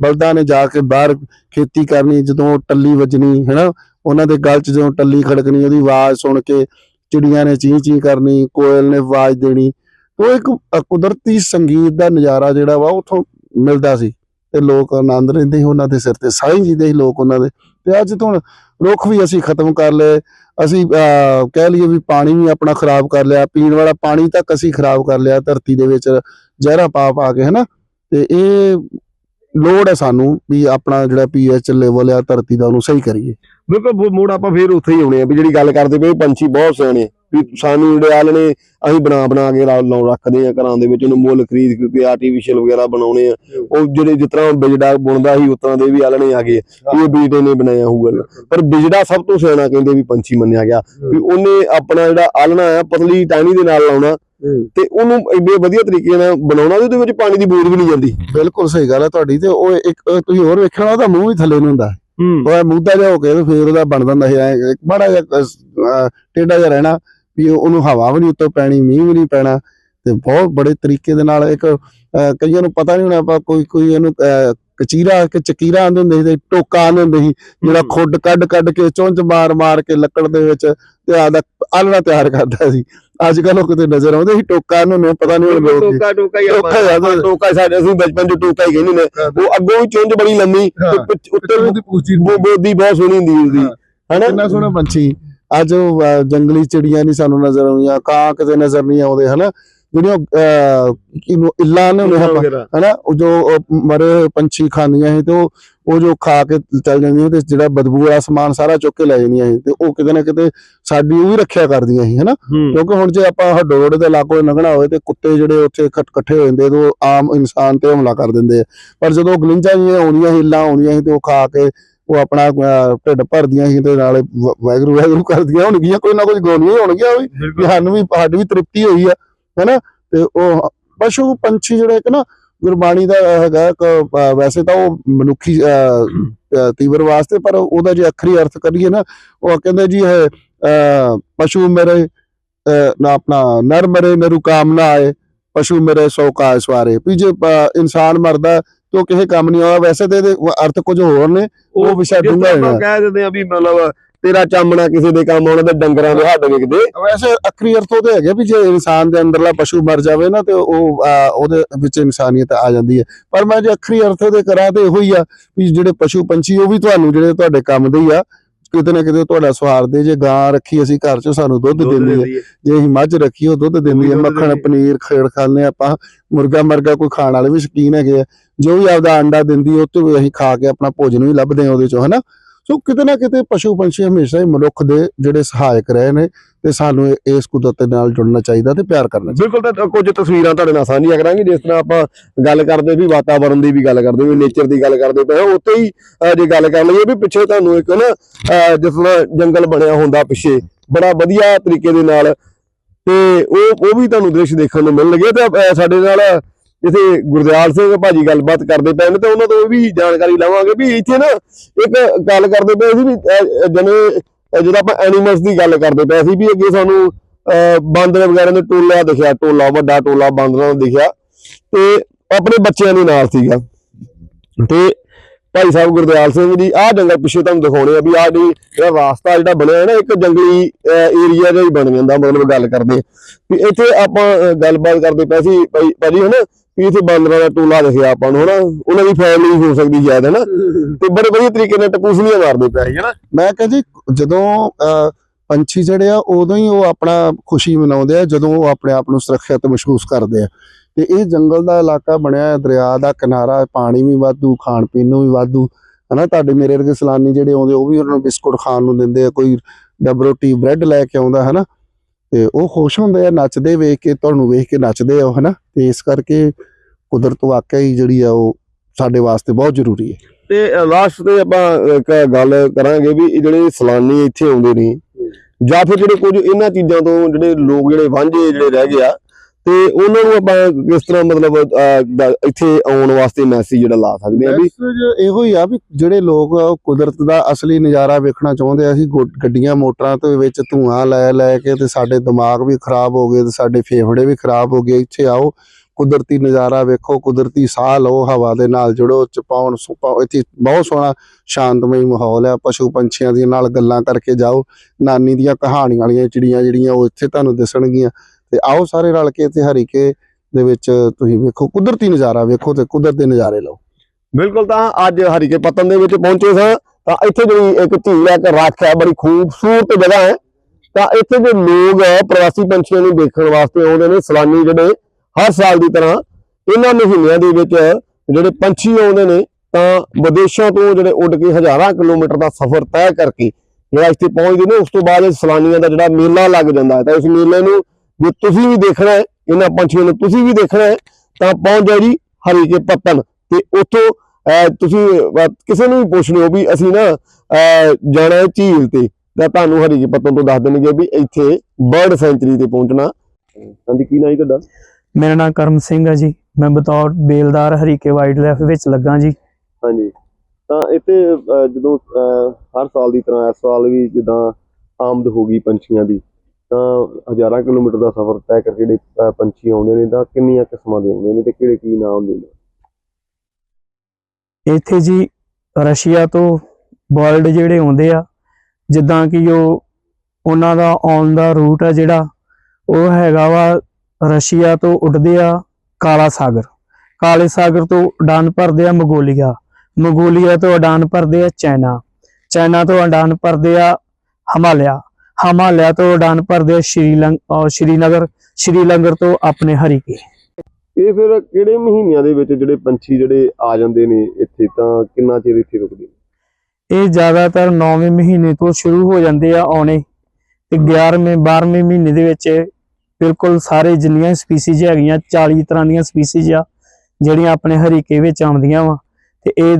ਬਲਦਾਂ ਨੇ ਜਾ ਕੇ ਬਾਹਰ ਖੇਤੀ ਕਰਨੀ ਜਦੋਂ ਟੱਲੀ ਵੱਜਣੀ ਹੈਨਾ ਉਹਨਾਂ ਦੇ ਗਲ 'ਚ ਜਦੋਂ ਟੱਲੀ ਖੜਕਣੀ ਉਹਦੀ ਆਵਾਜ਼ ਸੁਣ ਕੇ ਚਿੜੀਆਂ ਨੇ ਚੀਂ ਚੀਂ ਕਰਨੀ ਕੋਇਲ ਨੇ ਆਵਾਜ਼ ਦੇਣੀ। ਉਹ ਇੱਕ ਕੁਦਰਤੀ ਸੰਗੀਤ ਦਾ ਨਜ਼ਾਰਾ ਜਿਹੜਾ ਵਾ ਉਥੋਂ ਮਿਲਦਾ ਸੀ। ਤੇ ਲੋਕ ਆਨੰਦ ਲੈਂਦੇ ਸੀ ਉਹਨਾਂ ਦੇ ਸਿਰ ਤੇ ਸਾਈਂ ਜੀ ਦੇ ਲੋਕ ਉਹਨਾਂ ਦੇ। ਤੇ ਅੱਜ ਤਾਂ ਰੁੱਖ ਵੀ ਅਸੀਂ ਖਤਮ ਕਰ ਲਏ। ਅਸੀਂ ਅਹ, ਕਹਿ ਲਈਏ ਵੀ ਪਾਣੀ ਵੀ ਆਪਣਾ ਖਰਾਬ ਕਰ ਲਿਆ। ਪੀਣ ਵਾਲਾ ਪਾਣੀ ਤੱਕ ਅਸੀਂ ਖਰਾਬ ਕਰ ਲਿਆ ਧਰਤੀ ਦੇ ਵਿੱਚ। ਜ਼ਹਿਰਾ ਪਾ ਪਾ ਕੇ ਹਨਾ? ਤੇ ਇਹ ਲੋੜ ਹੈ ਸਾਨੂੰ ਵੀ ਆਪਣਾ ਜਿਹੜਾ ਪੀਐਚ ਲੈਵਲ ਆ ਧਰਤੀ ਦਾ ਉਹਨੂੰ ਸਹੀ ਕਰੀਏ। ਬਿਲਕੁਲ ਮੋ- ਮੋੜ ਆਪਾਂ ਫੇਰ ਉੱਥੇ ਹੀ ਆਉਣੇ ਆ ਵੀ ਜਿਹੜੀ ਗੱਲ ਕਰਦੇ ਪਏ ਪੰਛੀ ਬਹੁਤ ਸੋਹਣੇ ਵੀ ਸਾਨੂੰ ਜਿਹੜੇ ਆਲਣੇ ਅਸੀਂ ਬਣਾ ਬਣਾ ਕੇ ਲਾਉ ਰੱਖਦੇ ਆ ਘਰਾਂ ਦੇ ਵਿੱਚ ਉਹਨੂੰ ਮੁੱਲ ਖਰੀਦ ਕੇ ਆਰਟੀਫੀਸ਼ੀਅਲ ਵਗੈਰਾ ਬਣਾਉਣੇ ਆ। ਉਹ ਜਿਹੜੇ ਜਿਸ ਤਰ੍ਹਾਂ ਬਿਜੜਾ ਬੁਣਦਾ ਸੀ ਉਸ ਤਰ੍ਹਾਂ ਦੇ ਵੀ ਆਲਣੇ ਆ। ਗਏ। ਇਹ ਬੀਟੇ ਨੇ ਬਣਾਇਆ ਹੋਊਗਾ ਪਰ ਬਿਜੜਾ ਸਭ ਤੋਂ ਸਿਆਣਾ ਕਹਿੰਦੇ ਵੀ ਪੰਛੀ ਮੰਨਿਆ ਗਿਆ। ਵੀ ਉਹਨੇ ਆਪਣਾ ਜਿਹੜਾ ਆਲਣਾ ਆ ਪਤਲੀ ਟਾਹਣੀ ਦੇ ਨਾਲ ਲਾਉਣਾ। ਤੇ ਉਹਨੂੰ ਐਡੇ ਵਧੀਆ ਤਰੀਕੇ ਨਾਲ ਬਣਾਉਣਾ ਉਹਦੇ ਵਿੱਚ ਪਾਣੀ ਦੀ ਬੂੰਦ ਵੀ ਨਹੀਂ ਜਾਂਦੀ। ਬਿਲਕੁਲ ਸਹੀ ਗੱਲ ਹੈ ਤੁਹਾਡੀ। ਤੇ ਉਹ ਇੱਕ ਤੁਸੀਂ ਹੋਰ ਵੇਖਣਾ ਉਹਦਾ ਮੂੰਹ ਵੀ ਥੱਲੇ ਨੂੰ ਹੁੰਦਾ। ਉਹ ਮੁੱਦਾ ਜਿਹਾ ਹੋ ਕੇ ਫੇਰ ਉਹਦਾ ਬਣ ਜਾਂਦਾ ਹੈ ਬੜਾ ਜਿਹਾ ਟੇਢਾ ਜਿਹਾ ਰਹਿਣਾ। ਵੀ ਉਹ- ਉਹਨੂੰ ਹਵਾ ਵੀ ਨਹੀਂ ਉੱਤੋਂ ਪੈਣੀ ਮੀਂਹ ਵੀ ਨਹੀਂ ਪੈਣਾ ਤੇ ਬਹੁਤ ਬੜੇ ਤਰੀਕੇ ਦੇ ਨਾਲ ਇੱਕ ਕਈਆਂ ਨੂੰ ਪਤਾ ਨਹੀਂ ਹੋਣਾ ਆਪਾਂ ਕੋਈ ਕੋਈ ਇਹਨੂੰ ਕਚੀਰਾ ਕਿ ਚਕੀਰਾ ਆਂਦੇ ਹੁੰਦੇ ਸੀ ਟੋਕਾ ਆਂਦੇ ਹੁੰਦੇ ਸੀ ਜਿਹੜਾ ਖੁੱਡ ਕੱਢ ਕੱਢ ਕੇ ਚੁੰਝ ਮਾਰ ਮਾਰ ਕੇ ਲੱਕੜ ਦੇ ਵਿੱਚ ਤੇ ਆਦਾ ਆਲਣਾ ਤਿਆਰ ਕਰਦਾ ਸੀ। ਅੱਜ ਕੱਲ ਉਹ ਕਿਤੇ ਨਜ਼ਰ ਆਉਂਦੇ ਸੀ ਟੋਕਾ ਨੂੰ ਨਹੀਂ ਪਤਾ ਨਹੀਂ ਹੁਣ ਟੋਕਾ ਟੋਕਾ ਹੀ ਟੋਕਾ ਹੀ ਆ ਆਪਾਂ। ਤਾਂ- ਟੋਕਾ ਸਾਡੇ ਅਸੀਂ ਬਚਪਨ ਚ ਟੋਕਾ ਹੀ ਕਹਿੰਦੇ ਨੇ ਉਹ ਅੱਗੋਂ ਚੁੰਝ ਬੜੀ ਲੰਮੀ ਤੇ ਉੱਤੇ ਉਹਦੀ ਪੂਛੀ ਬੋ- ਬੋਦੀ ਬਹੁਤ ਸੋਹਣੀ ਹੁੰਦੀ ਸੀ। ਉਹਦੀ। ਹਨਾ? ਕਿੰਨਾ ਸੋਹਣਾ ਪੰਛੀ। ਅੱਜ ਜੰਗਲੀ ਚਿੜੀਆਂ ਨਹੀਂ ਸਾਨੂੰ ਨਜ਼ਰ ਆਉਂਦੀਆਂ ਕਾਂ ਕਿਤੇ ਨਜ਼ਰ ਨਹੀਂ ਆਉਂਦੇ ਹਨਾ? ਜਿਹੜੀਆਂ ਕਿਹਨੂੰ ਇੱਲਾਂ ਨੇ ਹਨਾ? ਉਹ ਜੋ ਮਰੇ ਪੰਛੀ ਖਾਂਦੀਆਂ ਸੀ ਤੇ ਉਹ ਜੋ ਖਾ ਕੇ ਚੱਲ ਜਾਂਦੀਆਂ ਤੇ ਜਿਹੜਾ ਬਦਬੂ ਵਾਲਾ ਸਮਾਨ ਸਾਰਾ ਚੁੱਕ ਕੇ ਲੈ ਜਾਂਦੀਆਂ ਸੀ ਤੇ ਉਹ ਕਿਤੇ ਨਾ ਕਿਤੇ ਸਾਡੀ ਉਹ ਵੀ ਰੱਖਿਆ ਕਰਦੀਆਂ ਸੀ ਹਨਾ? ਕਿਉਂਕਿ ਹੁਣ ਜੇ ਆਪਾਂ ਹਡੋੜ ਦੇ ਇਲਾਕੇ ਲੰਘਣਾ ਹੋਵੇ ਤੇ ਕੁੱਤੇ ਜਿਹੜੇ ਉੱਥੇ ਇਕੱਠ- ਹੋ ਜਾਂਦੇ ਤੇ ਉਹ ਆਮ ਇਨਸਾਨ ਤੇ ਹਮਲਾ ਕਰ ਦਿੰਦੇ ਆ। ਪਰ ਜਦੋਂ ਗਲਿੰਜਾਂ ਜਿਹੀਆਂ ਆਉਂਦੀਆਂ ਸੀ ਇੱਲਾਂ ਆਉਂਦੀਆਂ ਸੀ ਤੇ ਉਹ ਖਾ ਕੇ ਉਹ ਆਪਣਾ ਢਿੱਡ ਭਰਦੀਆਂ ਸੀ ਤੇ ਨਾਲੇ ਵ- ਵਾਹਿਗੁਰੂ ਵਾਹਿਗੁਰੂ ਕਰਦੀਆਂ ਹੋਣਗੀਆਂ ਕੋਈ ਨਾ ਕੋਈ ਗੋਲੀਆਂ ਹੋਣਗੀਆਂ ਵੀ। ਵੀ ਸਾਨੂੰ ਵੀ ਸਾਡੀ ਵੀ ਤ੍ਰਿਪਤੀ ਹੋਈ ਆ ਹੈਨਾ? ਤੇ ਉਹ ਪਸ਼ੂ ਪੰਛੀ ਜਿਹੜੇ ਇੱਕ ਨਾ ਗੁਰਬਾਣੀ ਦਾ ਹੈਗਾ ਵੈਸੇ ਤਾਂ ਉਹ ਮਨੁੱਖੀ ਤੀਵਰ ਵਾਸਤੇ ਪਰ ਉਹਦਾ ਜੇ ਅੱਖਰੀ ਅਰਥ ਕਰੀਏ ਨਾ ਉਹ ਕਹਿੰਦੇ ਜੀ ਹੈ ਪਸ਼ੂ ਮੇਰੇ ਨਾ ਆਪਣਾ ਨਰ ਮਰੇ ਨਰੂ ਕਾਮ ਨਾ ਆਏ ਪਸ਼ੂ ਮੇਰੇ ਸੌ ਕਾ ਸਵਾਰੇ। ਵੀ ਜੇ ਇਨਸਾਨ ਮਰਦਾ ਤੇ ਉਹ ਕਿਸੇ ਕੰਮ ਨਹੀਂ ਆਉਂਦਾ। ਵੈਸੇ ਤੇ ਇਹਦੇ ਅਰਥ ਕੁਝ ਹੋਰ ਨੇ ਉਹ ਵਿਸ਼ਾ ਡੂੰਘਾ ਹੋਣਾ ਕਹਿ ਦਿੰਦੇ ਆ ਵੀ ਮਤਲਬ ਤੇਰਾ ਚਾਮਣਾ ਕਿਸੇ ਦੇ ਕੰਮ ਆਉਣਾ ਤੇ ਡੰਗਰਾਂ ਦੇ ਹੱਡ ਵਿਕਦੇ। ਵੈਸੇ ਅਖਰੀ ਅਰਥ ਉਹਦੇ ਹੈਗੇ ਵੀ ਜੇ ਇਨਸਾਨ ਦੇ ਅੰਦਰਲਾ ਪਸ਼ੂ ਮਰ ਜਾਵੇ ਨਾ ਤੇ ਉਹ ਉਹਦੇ ਵਿੱਚ ਇਨਸਾਨੀਅਤ ਆ ਜਾਂਦੀ ਹੈ। ਪਰ ਮੈਂ ਜੇ ਅਖਰੀ ਅਰਥ ਉਹਦੇ ਕਰਾਂ ਤੇ ਇਹੋ ਹੀ ਆ ਵੀ ਜਿਹੜੇ ਪਸ਼ੂ ਪੰਛੀ ਉਹ ਵੀ ਤੁਹਾਨੂੰ ਜਿਹੜੇ ਤੁਹਾਡੇ ਕੰਮ ਦੇ ਹੀ ਆ। ਕਿਤੇ ਨਾ ਕਿਤੇ ਤੁਹਾਡਾ ਸਵਾਰਦੇ ਜੇ ਗਾਂ ਰੱਖੀ ਅਸੀਂ ਘਰ 'ਚ ਸਾਨੂੰ ਦੁੱਧ ਦਿੰਦੀ ਹੈ। ਜੇ ਅਸੀਂ ਮੱਝ ਰੱਖੀ ਉਹ ਦੁੱਧ ਦਿੰਦੀ ਹੈ। ਮੱਖਣ। ਪਨੀਰ ਖੇੜ ਖਾਂਦੇ ਆਪਾਂ। ਮੁਰਗਾ ਮਰਗਾ ਕੋਈ ਖਾਣ ਵਾਲੇ ਵੀ ਸ਼ੌਕੀਨ ਹੈਗੇ ਆ। ਜੋ ਵੀ ਆਪਦਾ ਅੰਡਾ ਦਿੰਦੀ ਉਹ ਤੋਂ ਅਸੀਂ ਖਾ ਕੇ ਆਪਣਾ ਭੋਜਨ ਵੀ ਲੱਭਦੇ ਹਾਂ ਉਹਦੇ ਚੋਂ ਹਨਾ? ਸੋ ਕਿਤੇ ਨਾ ਕਿਤੇ ਪਸ਼ੂ ਪੰਛੀ ਹਮੇਸ਼ਾ ਹੀ ਮਨੁੱਖ ਦੇ ਜਿਹੜੇ ਸਹਾਇਕ ਰਹੇ ਨੇ ਤੇ ਸਾਨੂੰ ਇਸ ਕੁਦਰਤ ਨਾਲ ਜੁੜਨਾ ਚਾਹੀਦਾ ਤੇ ਪਿਆਰ ਕਰਨਾ ਬਿਲਕੁਲ ਤਾਂ ਕੁਝ ਤਸਵੀਰਾਂ ਤੁਹਾਡੇ ਨਾਲ ਸਾਂਝੀਆਂ ਕਰਾਂਗੇ ਜਿਸ ਤਰ੍ਹਾਂ ਆਪਾਂ ਗੱਲ ਕਰਦੇ ਵੀ ਵਾਤਾਵਰਣ ਦੀ ਵੀ ਗੱਲ ਕਰਦੇ ਵੀ ਨੇਚਰ ਦੀ ਗੱਲ ਕਰਦੇ ਪਏ ਉੱਥੇ ਹੀ ਜੇ ਗੱਲ ਕਰ ਲਈਏ ਵੀ ਪਿੱਛੇ ਤੁਹਾਨੂੰ ਇੱਕ ਨਾ ਅਹ, ਜਿਸ ਤਰ੍ਹਾਂ ਜੰਗਲ ਬਣਿਆ ਹੁੰਦਾ ਪਿੱਛੇ ਬੜਾ ਵਧੀਆ ਤਰੀਕੇ ਦੇ ਨਾਲ ਤੇ ਉਹ ਉਹ ਵੀ ਤੁਹਾਨੂੰ ਦ੍ਰਿਸ਼ ਦੇਖਣ ਨੂੰ ਮਿਲਣਗੇ ਤੇ ਸਾਡੇ ਨਾਲ ਜਿੱਥੇ ਗੁਰਦਿਆਲ ਸਿੰਘ ਭਾਜੀ ਗੱਲਬਾਤ ਕਰਦੇ ਪਏ ਨੇ ਤੇ ਉਹਨਾਂ ਤੋਂ ਇਹ ਵੀ ਜਾਣਕਾਰੀ ਲਵਾਂਗੇ ਵੀ ਇੱਥੇ ਨਾ ਇੱਕ ਗੱਲ ਕਰਦੇ ਪਏ ਸੀ ਵੀ ਜਿਵੇਂ ਜਦੋਂ ਆਪਾਂ ਐਨੀਮਲਸ ਦੀ ਗੱਲ ਕਰਦੇ ਪਏ ਸੀ ਵੀ ਅੱਗੇ ਸਾਨੂੰ, ਅਹ, ਬਾਂਦਰ ਵਗੈਰਾ ਦੇ ਟੋਲਾ ਦਿਖਿਆ, ਟੋਲਾ, ਵੱਡਾ ਟੋਲਾ ਬਾਂਦਰਾਂ ਦਾ ਦਿਖਿਆ ਤੇ ਆਪਣੇ ਬੱਚਿਆਂ ਦੇ ਨਾਲ ਸੀਗਾ। ਤੇ ਭਾਈ ਸਾਹਿਬ ਗੁਰਦਿਆਲ ਸਿੰਘ ਜੀ, ਆਹ ਜੰਗਲ ਪਿੱਛੇ ਤੁਹਾਨੂੰ ਦਿਖਾਉਣੇ ਆ ਵੀ ਆਹ ਜੀ ਜਿਹੜਾ ਰਾਸਤਾ ਜਿਹੜਾ ਬਣਿਆ ਹੈ ਨਾ, ਇੱਕ ਜੰਗਲੀ ਏਰੀਆ ਜਿਹਾ ਹੀ ਬਣ ਜਾਂਦਾ, ਮਤਲਬ ਗੱਲ ਕਰਦੇ ਵੀ ਇੱਥੇ ਆਪਾਂ ਗੱਲਬਾਤ ਕਰਦੇ ਪਏ ਸੀ, ਭਾਈ ਭਾਜੀ ਹਨਾ ਵੀ ਇੱਥੇ ਬਾਂਦਰਾਂ ਦਾ ਟੋਲਾ ਦਿਖਿਆ ਆਪਾਂ ਨੂੰ ਹਨਾ? ਉਹਨਾਂ ਦੀ ਫੈਮਿਲੀ ਹੋ ਸਕਦੀ ਸ਼ਾਇਦ ਹਨਾ? ਤੇ ਬੜੇ ਵਧੀਆ ਤਰੀਕੇ ਨਾਲ ਟਪੂਸਲੀਆਂ ਮਾਰਦੇ ਪਏ ਹਨਾ? ਮੈਂ ਕਿਹਾ ਜਦੋਂ ਅਹ, ਪੰਛੀ ਜਿਹੜੇ ਆ ਉਦੋਂ ਹੀ ਉਹ ਆਪਣਾ ਖੁਸ਼ੀ ਮਨਾਉਂਦੇ ਆ ਜਦੋਂ ਉਹ ਆਪਣੇ ਆਪ ਨੂੰ ਸੁਰੱਖਿਅਤ ਮਹਿਸੂਸ ਕਰਦੇ ਆ। ਤੇ ਇਹ ਜੰਗਲ ਦਾ ਇਲਾਕਾ ਬਣਿਆ ਦਰਿਆ ਦਾ ਕਿਨਾਰਾ ਪਾਣੀ ਵੀ ਵਾਧੂ ਖਾਣ ਪੀਣ ਨੂੰ ਵੀ ਵਾਧੂ ਹਨਾ? ਤੁਹਾਡੇ ਮੇਰੇ ਵਰਗੇ ਸਲਾਨੀ ਜਿਹੜੇ ਆਉਂਦੇ ਉਹ ਵੀ ਉਹਨਾਂ ਨੂੰ ਬਿਸਕੁਟ ਖਾਣ ਨੂੰ ਦਿੰਦੇ ਆ ਕੋਈ ਡਬ ਰੋਟੀ ਬ੍ਰੈਡ ਲੈ ਕੇ ਆਉਂਦਾ ਹਨਾ? ਤੇ ਉਹ ਖੁਸ਼ ਹੁੰਦੇ ਆ, ਨੱਚਦੇ ਵੇਖ ਕੇ, ਤੁਹਾਨੂੰ ਵੇਖ ਕੇ ਨੱਚਦੇ ਆ ਹਨਾ? ਤੇ ਇਸ ਕਰਕੇ ਕੁਦਰਤ ਵਾਕਿਆ ਹੀ ਜਿਹੜੀ ਆ ਉਹ ਸਾਡੇ ਵਾਸਤੇ ਬਹੁਤ ਜ਼ਰੂਰੀ ਹੈ। ਤੇ ਲਾਸਟ ਤੇ ਆਪਾਂ ਗੱਲ ਕਰਾਂਗੇ ਵੀ ਜਿਹੜੇ ਸਲਾਨੀ ਇੱਥੇ ਆਉਂਦੇ ਨੇ ਜਾਂ ਫਿਰ ਜਿਹੜੇ ਕੁਝ ਇਹਨਾਂ ਚੀਜ਼ਾਂ ਤੋਂ ਜਿਹੜੇ ਲੋਕ ਜਿਹੜੇ ਵਾਂਝੇ ਜਿਹੜੇ ਰਹਿ ਗਏ ਤੇ ਉਹਨਾਂ ਨੂੰ ਆਪਾਂ ਕਿਸ ਤਰ੍ਹਾਂ ਮਤਲਬ ਇੱਥੇ ਆਉਣ ਵਾਸਤੇ ਮੈਸੇਜ ਜਿਹੜਾ ਲਾ ਸਕਦੇ ਆ ਵੀ ਮੈਸੇਜ ਇਹੋ ਹੀ ਆ ਵੀ ਜਿਹੜੇ ਲੋਕ ਕੁਦਰਤ ਦਾ ਅਸਲੀ ਨਜ਼ਾਰਾ ਵੇਖਣਾ ਚਾਹੁੰਦੇ ਆ, ਅਸੀਂ ਗੱਡੀਆਂ, ਮੋਟਰਾਂ ਦੇ ਵਿੱਚ ਧੂਆਂ ਲੈ ਲੈ ਕੇ ਤੇ ਸਾਡੇ ਦਿਮਾਗ ਵੀ ਖਰਾਬ ਹੋ ਗਏ ਤੇ ਸਾਡੇ ਫੇਫੜੇ ਵੀ ਖਰਾਬ ਹੋ ਗਏ, ਇੱਥੇ ਆਓ, ਕੁਦਰਤੀ ਨਜ਼ਾਰਾ ਵੇਖੋ, ਕੁਦਰਤੀ ਸਾਹ ਲਓ, ਹਵਾ ਦੇ ਨਾਲ ਜੁੜੋ ਚ ਪਾਉਣ ਇੱਥੇ ਬਹੁਤ ਸੋਹਣਾ ਸ਼ਾਂਤਮਈ ਮਾਹੌਲ ਆ, ਪਸ਼ੂ ਪੰਛੀਆਂ ਦੇ ਨਾਲ ਗੱਲਾਂ ਕਰਕੇ ਜਾਓ, ਨਾਨੀ ਦੀਆਂ ਕਹਾਣੀਆਂ ਵਾਲੀਆਂ ਚਿੜੀਆਂ ਜਿਹੜੀਆਂ ਉਹ ਇੱਥੇ ਤੁਹਾਨੂੰ ਦਿਸਣਗੀਆਂ। ਤੇ ਆਓ ਸਾਰੇ ਰਲ ਕੇ ਇੱਥੇ ਹਰੀਕੇ ਦੇ ਵਿੱਚ ਤੁਸੀਂ ਵੇਖੋ, ਕੁਦਰਤੀ ਨਜ਼ਾਰਾ ਵੇਖੋ ਤੇ ਕੁਦਰਤ ਦੇ ਨਜ਼ਾਰੇ ਲਓ। ਬਿਲਕੁਲ ਤਾਂ ਅੱਜ ਹਰੀਕੇ ਪਤਨ ਦੇ ਵਿੱਚ ਪਹੁੰਚੇ ਸਾਂ, ਤਾਂ ਇੱਥੇ ਜਿਹੜੀ ਇੱਕ ਝੀਲ ਹੈ, ਇੱਕ ਰੱਖ ਹੈ, ਬੜੀ ਖੂਬਸੂਰਤ ਜਗ੍ਹਾ ਹੈ। ਤਾਂ ਇੱਥੇ ਦੇ ਲੋਕ ਪ੍ਰਵਾਸੀ ਪੰਛੀਆਂ ਨੂੰ ਦੇਖਣ ਵਾਸਤੇ ਆਉਂਦੇ ਨੇ, ਸਲਾਨੀ ਜਿਹੜੇ ਹਰ ਸਾਲ ਦੀ ਤਰ੍ਹਾਂ ਇਹਨਾਂ ਮਹੀਨਿਆਂ ਦੇ ਵਿੱਚ ਜਿਹੜੇ ਪੰਛੀ ਆਉਂਦੇ ਨੇ, ਤਾਂ ਵਿਦੇਸ਼ਾਂ ਤੋਂ ਜਿਹੜੇ ਉੱਡ ਕੇ ਹਜ਼ਾਰਾਂ ਕਿਲੋਮੀਟਰ ਦਾ ਸਫ਼ਰ ਤੈਅ ਕਰਕੇ ਜਿਹੜਾ ਇੱਥੇ ਪਹੁੰਚਦੇ ਨੇ, ਉਸ ਤੋਂ ਬਾਅਦ ਇਹ ਸਲਾਨੀਆਂ ਦਾ ਜਿਹੜਾ ਮੇਲਾ ਲੱਗ ਜਾਂਦਾ ਹੈ, ਤਾਂ ਇਸ ਮੇਲੇ ਨੂੰ ਜੇ ਤੁਸੀਂ ਵੀ ਦੇਖਣਾ ਹੈ ਇਹਨਾਂ ਪੰਛੀਆਂ ਨੂੰ ਤੁਸੀਂ ਵੀ ਦੇਖਣਾ ਹੈ ਤਾਂ ਪਹੁੰਚ ਜਾਓ ਜੀ ਹਰੀਕੇ ਪੱਤਨ ਤੇ ਉੱਥੋਂ ਤੁਸੀਂ ਕਿਸੇ ਨੂੰ ਵੀ ਪੁੱਛ ਲਿਓ ਵੀ ਅਸੀਂ ਨਾ ਜਾਣਾ ਹੈ ਝੀਲ ਤੇ ਤਾਂ ਤੁਹਾਨੂੰ ਹਰੀਕੇ ਪੱਤਨ ਤੋਂ ਦੱਸ ਦੇਣਗੇ ਵੀ ਇੱਥੇ ਬਰਡ ਸੈਂਚਰੀ ਤੇ ਪਹੁੰਚਣਾ। ਹਾਂਜੀ ਕੀ ਨਾਂ ਜੀ ਤੁਹਾਡਾ? ਮੇਰਾ ਨਾਮ ਕਰਮ ਸਿੰਘ ਹੈ ਜੀ। ਮੈਂ ਬਤੌਰ ਬੇਲਦਾਰ ਹਰੀਕੇ ਵਾਈਲਡ ਲਾਈਫ ਵਿੱਚ ਲੱਗਾ ਜੀ। ਹਾਂਜੀ। ਤਾਂ ਇੱਥੇ ਜਦੋਂ ਹਰ ਸਾਲ ਦੀ ਤਰ੍ਹਾਂ ਇਸ ਸਾਲ ਵੀ ਜਿੱਦਾਂ ਆਮਦ ਹੋ ਗਈ ਪੰਛੀਆਂ ਦੀ ਤਾਂ ਹਜ਼ਾਰਾਂ ਕਿਲੋਮੀਟਰ ਦਾ ਸਫ਼ਰ ਤੈਅ ਕਰਕੇ ਜਿਹੜੇ ਅਹ, ਪੰਛੀ ਆਉਂਦੇ ਨੇ ਤਾਂ ਕਿੰਨੀਆਂ ਕਿਸਮਾਂ ਦੇ ਆਉਂਦੇ ਨੇ ਤੇ ਕਿਹੜੇ ਕੀ ਨਾਮ ਹੁੰਦੇ ਨੇ? ਇੱਥੇ ਜੀ ਰਸ਼ੀਆ ਤੋਂ ਵਰਲਡ ਜਿਹੜੇ ਆਉਂਦੇ ਆ ਜਿੱਦਾਂ ਕਿ ਉਹ ਉਹਨਾਂ ਦਾ ਆਉਣ ਦਾ ਰੂਟ ਆ ਜਿਹੜਾ ਉਹ ਹੈਗਾ ਵਾ ਰਸ਼ੀਆ ਤੋਂ ਉੱਡਦੇ ਆ ਕਾਲਾ ਸਾਗਰ। ਕਾਲੇ ਸਾਗਰ ਤੋਂ ਉਡਾਨ ਭਰਦੇ ਆ ਮੰਗੋਲੀਆ। ਮੰਗੋਲੀਆ ਤੋਂ ਉਡਾਨ ਭਰਦੇ ਆ ਚਾਈਨਾ ਚਾਈਨਾ ਤੋਂ ਉਡਾਨ ਭਰਦੇ ਆ ਹਿਮਾਲਿਆ। ਹਿਮਾਲਿਆ ਤੋਂ ਉਡਾਨ ਭਰਦੇ ਆ ਸ਼੍ਰੀਲੰਕ ਅਹ ਸ਼੍ਰੀਨਗਰ ਸ਼੍ਰੀਨਗਰ ਤੋਂ ਆਪਣੇ ਹਰੀਕੇ ਇਹ ਫਿਰ ਕਿਹੜੇ ਮਹੀਨਿਆਂ ਦੇ ਵਿੱਚ ਜਿਹੜੇ ਪੰਛੀ ਜਿਹੜੇ ਆ ਜਾਂਦੇ ਨੇ ਇੱਥੇ ਤਾਂ ਕਿੰਨਾ ਚਿਰ ਇੱਥੇ ਰੁਕਦੇ ਨੇ? ਇਹ ਜ਼ਿਆਦਾਤਰ 9ਵੇਂ ਮਹੀਨੇ ਤੋਂ ਸ਼ੁਰੂ ਹੋ ਜਾਂਦੇ ਆ ਆਉਣੇ ਤੇ 11ਵੇਂ 12ਵੇਂ ਮਹੀਨੇ ਦੇ ਵਿੱਚ ਬਿਲਕੁਲ ਸਾਰੇ ਜਿੰਨੀਆਂ ਸਪੀਸੀਜ਼ ਹੈਗੀਆਂ 40 ਤਰ੍ਹਾਂ ਦੀਆਂ ਸਪੀਸੀਜ਼ ਆ ਜਿਹੜੀਆਂ ਆਪਣੇ ਹਰੀਕੇ ਵਿੱਚ ਆਉਂਦੀਆਂ ਵਾ। ਤੇ ਇਹ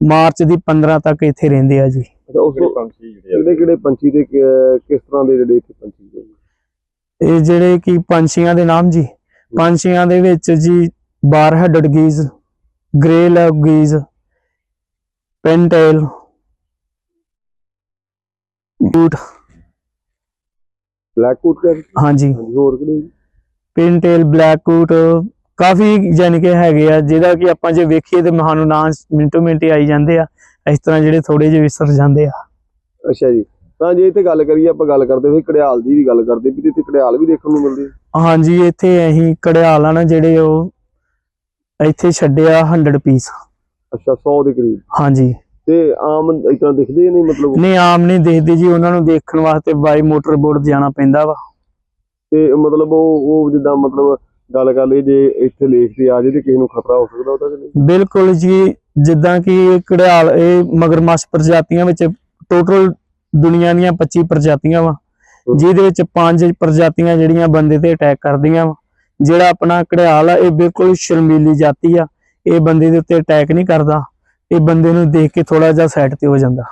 ਮਾਰਚ ਦੀ 15 ਤੱਕ ਇੱਥੇ ਰਹਿੰਦੇ ਆ ਜੀ। ਉਸ ਤੋਂ ਪੰਛੀ ਜਿਹੜੇ ਕਿਹੜੇ ਕਿਹੜੇ ਪੰਛੀ ਤੇ ਕਿਸ ਤਰ੍ਹਾਂ ਦੇ ਜਿਹੜੇ ਇੱਥੇ ਪੰਛੀ ਨੇ? ਇਹ ਜਿਹੜੇ ਕਿ ਪੰਛੀਆਂ ਦੇ ਨਾਮ ਜੀ ਪੰਛੀਆਂ ਦੇ ਵਿੱਚ ਜੀ bar headed geese grey lag geese pintail boot. Black coat ਹਾਂਜੀ। ਹੋਰ ਕਿਹੜੇ ਪਿੰਟੇਲ ਬਲੈਕ ਕੋਟ ਕਾਫੀ ਯਾਨੀ ਕਿ ਹੈਗੇ ਆ ਜਿਹਦਾ ਕਿ ਆਪਾਂ ਜੇ ਵੇਖੀਏ ਤੇ ਸਾਨੂੰ ਨਾਂ ਮਿੰਟੋ ਮਿੰਟ ਆਈ ਜਾਂਦੇ ਆ। ਇਸ ਤਰ੍ਹਾਂ ਜਿਹੜੇ ਥੋੜੇ ਜਿਹੇ ਵਿਸਰ ਜਾਂਦੇ ਆ। ਅੱਛਾ ਜੀ। ਤਾਂ ਜੇ ਇੱਥੇ ਗੱਲ ਕਰੀਏ ਆਪਾਂ ਗੱਲ ਕਰਦੇ ਹੋਏ ਘੜਿਆਲ ਦੀ ਵੀ ਗੱਲ ਕਰਦੇ ਵੀ ਇੱਥੇ ਘੜਿਆਲ ਵੀ ਦੇਖਣ ਨੂੰ ਮਿਲਦੇ ਹਾਂਜੀ ਇੱਥੇ ਅਸੀਂ ਕੜਿਆਲ ਆ ਨਾ ਜਿਹੜੇ ਉਹ ਇੱਥੇ ਛੱਡਿਆ 100 ਪੀਸ ਅੱਛਾ 100 ਦੇ ਕਰੀਬ। ਹਾਂਜੀ। ਤੇ ਆਮ ਤਰ੍ਹਾਂ ਦਿਖਦੇ ਨਹੀਂ ਮਤਲਬ? ਨਹੀਂ ਆਮ ਨਹੀਂ ਦੇਖਦੇ ਜੀ ਉਹਨਾਂ ਨੂੰ ਦੇਖਣ ਵਾਸਤੇ ਬਾਈ ਮੋਟਰ ਬੋਰਡ ਜਾਣਾ ਪੈਂਦਾ ਵਾ। ਤੇ ਮਤਲਬ ਉਹ ਉਹ ਜਿੱਦਾਂ ਮਤਲਬ ਗੱਲ ਕਰ ਲਈ ਜੇ ਇੱਥੇ ਲੇਖ ਤੇ ਆ ਜੇ ਤੇ ਕਿਸੇ ਨੂੰ ਖਤਰਾ ਹੋ ਸਕਦਾ ਉਹਦਾ ਕਿ ਨਹੀਂ? ਬਿਲਕੁਲ ਜੀ ਜਿੱਦਾਂ ਕਿ ਇਹ ਘੜਿਆਲ ਇਹ ਮਗਰਮੱਛ ਪ੍ਰਜਾਤੀਆਂ ਵਿੱਚ ਟੋਟਲ ਦੁਨੀਆ ਦੀਆਂ 25 ਪ੍ਰਜਾਤੀਆਂ ਵਾ ਜਿਹਦੇ ਵਿੱਚ ਪੰਜ ਪ੍ਰਜਾਤੀਆਂ ਜਿਹੜੀਆਂ ਬੰਦੇ ਤੇ ਅਟੈਕ ਕਰਦੀਆਂ ਵਾ। ਜਿਹੜਾ ਆਪਣਾ ਘੜਿਆਲ ਆ ਇਹ ਬਿਲਕੁਲ ਸ਼ਰਮੀਲੀ ਜਾਤੀ ਆ। ਇਹ ਬੰਦੇ ਦੇ ਉੱਤੇ ਅਟੈਕ ਨਹੀਂ ਕਰਦਾ। ਇਹ ਬੰਦੇ ਨੂੰ ਦੇਖ ਕੇ ਥੋੜਾ ਜਿਹਾ ਸਾਈਡ ਤੇ ਹੋ ਜਾਂਦਾ।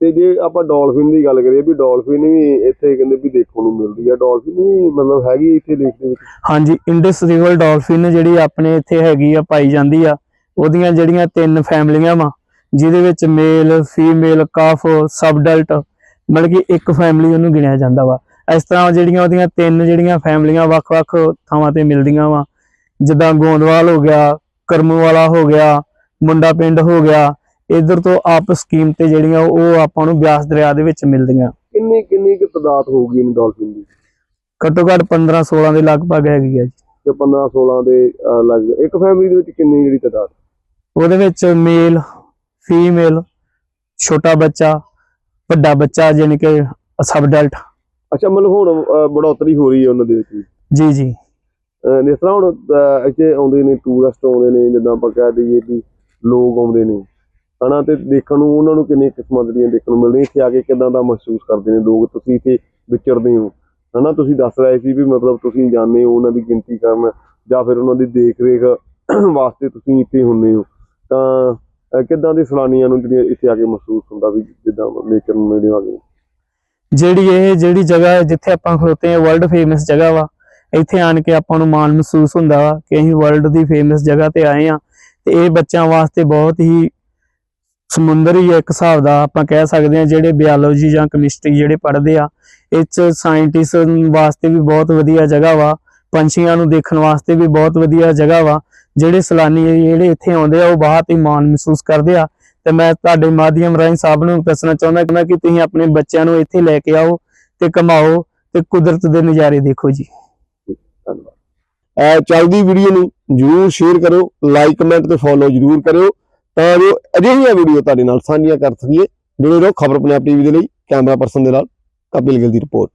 ਤੇ ਜੇ ਆਪਾਂ ਡਾਲਫਿਨ ਦੀ ਗੱਲ ਕਰੀਏ ਵੀ ਡਾਲਫਿਨ ਵੀ ਇੱਥੇ ਕਹਿੰਦੇ ਵੀ ਦੇਖਣ ਨੂੰ ਮਿਲਦੀ ਆ, ਡਾਲਫਿਨ ਵੀ ਮਤਲਬ ਹੈਗੀ ਇੱਥੇ ਲੇਖ ਦੇ ਵਿੱਚ ਹਾਂਜੀ, ਇੰਡਸ ਰਿਵਰ ਡਾਲਫਿਨ ਜਿਹੜੀ ਆਪਣੇ ਇੱਥੇ ਹੈਗੀ ਆ, ਪਾਈ ਜਾਂਦੀ ਆ, ਉਹਦੀਆਂ ਜਿਹੜੀਆਂ ਤਿੰਨ ਫੈਮਲੀਆਂ ਵਾ, ਜਿਹਦੇ ਵਿੱਚ ਮੇਲ, ਫੀਮੇਲ, ਕਾਫ, ਸਬਡਲਟ, ਮਤਲਬ ਕਿ ਇੱਕ ਫੈਮਿਲੀ ਉਹਨੂੰ ਗਿਣਿਆ ਜਾਂਦਾ ਵਾ। ਇਸ ਤਰ੍ਹਾਂ ਜਿਹੜੀਆਂ ਉਹਦੀਆਂ ਤਿੰਨ ਜਿਹੜੀਆਂ ਫੈਮਲੀਆਂ ਵੱਖ-ਵੱਖ ਥਾਵਾਂ ਤੇ ਮਿਲਦੀਆਂ ਵਾ, ਜਿੱਦਾਂ ਗੋਂਦਵਾਲ ਹੋ ਗਿਆ ਕਰਮੂ ਵਾਲਾ ਹੋ ਗਿਆ, ਮੁੰਡਾ ਪਿੰਡ ਹੋ ਗਿਆ ਇਧਰ ਤੋਂ ਆਪ ਸਕੀਮ ਤੇ ਜਿਹੜੀਆਂ ਉਹ ਆਪਾਂ ਨੂੰ ਬਿਆਸ ਦਰਿਆ ਦੇ ਵਿੱਚ ਮਿਲਦੀਆਂ। ਕਿੰਨੀ ਕਿੰਨੀ ਕੁ ਤਦਾਦ ਹੋਊਗੀ ਇਹਨਾਂ ਡਾਲਫਿਨ ਦੀ? ਘੱਟੋ ਘੱਟ 15 16 ਦੇ ਲਗਭਗ ਹੈਗੀ ਆ ਜੀ। ਤੇ 15 16 ਦੇ ਲੱਗ ਇੱਕ ਫੈਮਿਲੀ ਦੇ ਵਿੱਚ ਕਿੰਨੀ ਜਿਹੜੀ ਤਦਾਦ? ਉਹਦੇ ਵਿੱਚ ਮੇਲ ਫੀਮੇਲ ਛੋਟਾ ਬੱਚਾ ਵੱਡਾ ਬੱਚਾ ਯਾਨੀ ਕਿ ਸਬ ਅਡਲਟ ਅੱਛਾ ਮਤਲਬ ਹੁਣ ਬੜੋਤਰੀ ਹੋ ਰਹੀ ਹੈ ਉਹਨਾਂ ਦੇ ਵਿੱਚ। ਜੀ ਜੀ। ਜਿਸ ਤਰ੍ਹਾਂ ਹੁਣ ਇੱਥੇ ਆਉਂਦੇ ਨੇ ਟੂਰਿਸਟ ਆਉਂਦੇ ਨੇ ਜਿੱਦਾਂ ਆਪਾਂ ਕਹਿ ਦਈਏ ਵੀ ਲੋਕ ਆਉਂਦੇ ਨੇ। ਹਨਾ, ਤੇ ਦੇਖਣ ਨੂੰ ਉਹਨਾਂ ਨੂੰ ਕਿੰਨੀਆਂ ਕਿਸਮਾਂ ਦੀਆਂ ਦੇਖਣ ਨੂੰ ਮਿਲਦੀਆਂ, ਇੱਥੇ ਆ ਕੇ ਕਿਦਾਂ ਦਾ ਮਹਿਸੂਸ ਕਰਦੇ ਨੇ ਲੋਕ, ਤੁਸੀਂ ਇੱਥੇ ਵਿਚਰਦੇ ਹੋ। ਹਨਾ, ਤੁਸੀਂ ਦੱਸ ਰਹੇ ਸੀ ਵੀ ਮਤਲਬ ਤੁਸੀਂ ਜਾਂਦੇ ਹੋ ਉਹਨਾਂ ਦੀ ਗਿਣਤੀ ਕਰਨ ਜਾਂ ਫਿਰ ਉਹਨਾਂ ਦੀ ਦੇਖ ਰੇਖ ਵਾਸਤੇ ਤੁਸੀਂ ਇੱਥੇ ਹੁੰਦੇ ਹੋ। ਤਾਂ, ਅਹ ਦੇ ਸੈਲਾਨੀਆਂ ਨੂੰ ਜਿਹੜੀਆਂ ਇੱਥੇ ਆ ਕੇ ਮਹਿਸੂਸ ਹੁੰਦਾ ਵੀ ਜਿੱਦਾਂ ਨੇਚਰ ਨੂੰ ਨੇੜੇ ਆ ਗਏ ਜਿਹੜੀ ਇਹ ਜਿਹੜੀ ਜਗ੍ਹਾ ਹੈ ਜਿੱਥੇ ਆਪਾਂ ਖਲੋਤੇ ਆ ਵਰਲਡ ਫੇਮਸ ਜਗ੍ਹਾ ਵਾ, ਇੱਥੇ ਆਣ ਕੇ ਆਪਾਂ ਨੂੰ ਮਾਣ ਮਹਿਸੂਸ ਹੁੰਦਾ ਵਾ ਕਿ ਅਸੀਂ ਵਰਲਡ ਦੀ ਫੇਮਸ ਜਗ੍ਹਾ ਤੇ ਆਏ ਆ ਤੇ ਇਹ ਬੱਚਿਆਂ ਵਾਸਤੇ ਬਹੁਤ ਹੀ ਸਮੁੰਦਰ ਹੀ ਇੱਕ ਹਿਸਾਬ ਦਾ, ਆਪਾਂ ਕਹਿ ਸਕਦੇ ਆ ਜਿਹੜੇ ਬਿਓਲੋਜੀ ਜਾਂ ਕੈਮਿਸਟਰੀ ਜਿਹੜੇ ਪੜ੍ਹਦੇ ਆ, ਇਹ ਚ ਸਾਇੰਟਿਸਟ ਵਾਸਤੇ ਵੀ ਬਹੁਤ ਵਧੀਆ ਜਗ੍ਹਾ ਵਾ, ਪੰਛੀਆਂ ਨੂੰ ਦੇਖਣ ਵਾਸਤੇ ਵੀ ਬਹੁਤ ਵਧੀਆ ਜਗ੍ਹਾ ਵਾ, ਜਿਹੜੇ ਸੈਲਾਨੀ ਜਿਹੜੇ ਇੱਥੇ ਆਉਂਦੇ ਆ, ਉਹ ਬਹੁਤ ਹੀ ਮਾਣ ਮਹਿਸੂਸ ਕਰਦੇ ਆ। ਤੇ ਮੈਂ ਤੁਹਾਡੇ ਮਾਧਿਅਮ ਰਾਹੀਂ ਸਭ ਨੂੰ ਦੱਸਣਾ ਚਾਹੁੰਦਾ ਕਿ ਮੈਂ ਕਿ ਤੁਸੀਂ ਆਪਣੇ ਬੱਚਿਆਂ ਨੂੰ ਇੱਥੇ ਲੈ ਕੇ ਆਓ ਤੇ ਘਮਾਓ ਤੇ ਕੁਦਰਤ ਦੇ ਨਜ਼ਾਰੇ ਦੇਖੋ ਜੀ। ਧੰਨਵਾਦ। ਚੱਲਦੀ ਵੀਡੀਓ ਨੂੰ ਜਰੂਰ ਸ਼ੇਅਰ ਕਰੋ ਲਾਈਕ ਕਮੈਂਟ ਤੇ ਫੋਲੋ ਜਰੂਰ ਕਰਿਓ। ਤਾਂ ਜੋ ਅਜਿਹੀਆਂ ਵੀਡੀਓ ਤੁਹਾਡੇ ਨਾਲ ਸਾਂਝੀਆਂ ਕਰ ਸਕੀਏ ਜੁੜੇ ਰਹੋ ਖਬਰ ਪੰਜਾਬ ਟੀਵੀ ਦੇ ਲਈ, ਕੈਮਰਾ ਪਰਸਨ ਦੇ ਨਾਲ, ਕਪਿਲ ਗਿੱਲ ਦੀ ਰਿਪੋਰਟ।